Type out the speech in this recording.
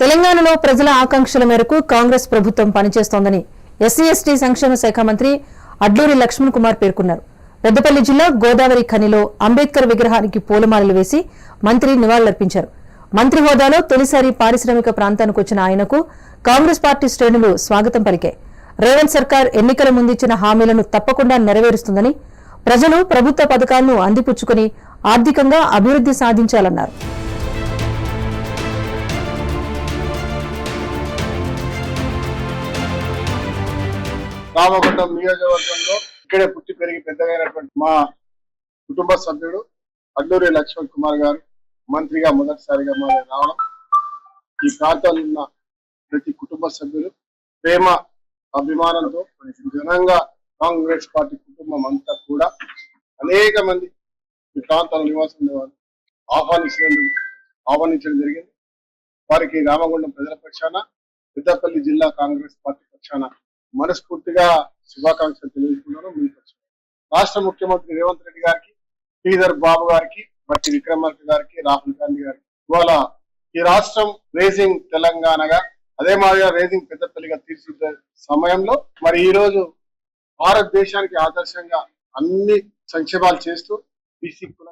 తెలంగాణలో ప్రజల ఆకాంక్షల మేరకు కాంగ్రెస్ ప్రభుత్వం పనిచేస్తోందని ఎస్సీ ఎస్టీ సంక్షేమ శాఖ మంత్రి అడ్లూరి లక్ష్మణ్ కుమార్ పేర్కొన్నారు. పెద్దపల్లి జిల్లా గోదావరి ఖనిలో అంబేద్కర్ విగ్రహానికి పూలమాలలు వేసి మంత్రి నివాళులర్పించారు. మంత్రి హోదాలో తొలిసారి పారిశ్రామిక ప్రాంతానికి వచ్చిన ఆయనకు కాంగ్రెస్ పార్టీ శ్రేణులు స్వాగతం పలికాయి. రేవంత్ సర్కార్ ఎన్నికల ముందిచ్చిన హామీలను తప్పకుండా నెరవేరుస్తుందని ప్రజలు ప్రభుత్వ పథకాలను అందిపుచ్చుకుని ఆర్థికంగా అభివృద్ధి సాధించాలన్నారు. రామగుండం నియోజకవర్గంలో ఇక్కడే పుట్టి పెరిగి పెద్దగైనటువంటి మా కుటుంబ సభ్యుడు అల్లూరి లక్ష్మణ్ కుమార్ గారు మంత్రిగా మొదటిసారిగా మా రావడం. ఈ ప్రాంతంలో ఉన్న ప్రతి కుటుంబ సభ్యులు ప్రేమ అభిమానంతో ఘనంగా కాంగ్రెస్ పార్టీ కుటుంబం అంతా కూడా అనేక మంది ఈ ప్రాంతాల నివాసం ఉండేవారు. ఆహ్వానించినందుకు ఆహ్వానించడం జరిగింది. వారికి రామగుండం ప్రజల పక్షాన పెద్దపల్లి జిల్లా కాంగ్రెస్ పార్టీ పక్షాన మనస్ఫూర్తిగా శుభాకాంక్షలు తెలియజేస్తున్నాను రాష్ట్ర ముఖ్యమంత్రి రేవంత్ రెడ్డి గారికి శ్రీధర్ బాబు గారికి బట్టి విక్రమార్క గారికి రాహుల్ గాంధీ గారికి. ఇవాళ ఈ రాష్ట్రం రేసింగ్ తెలంగాణగా అదే మాదిరిగా రేసింగ్ పెద్దపల్లిగా తీర్చిదే సమయంలో మరి ఈ రోజు భారతదేశానికి ఆదర్శంగా అన్ని సంక్షేమాలు చేస్తూ బీసీ కుల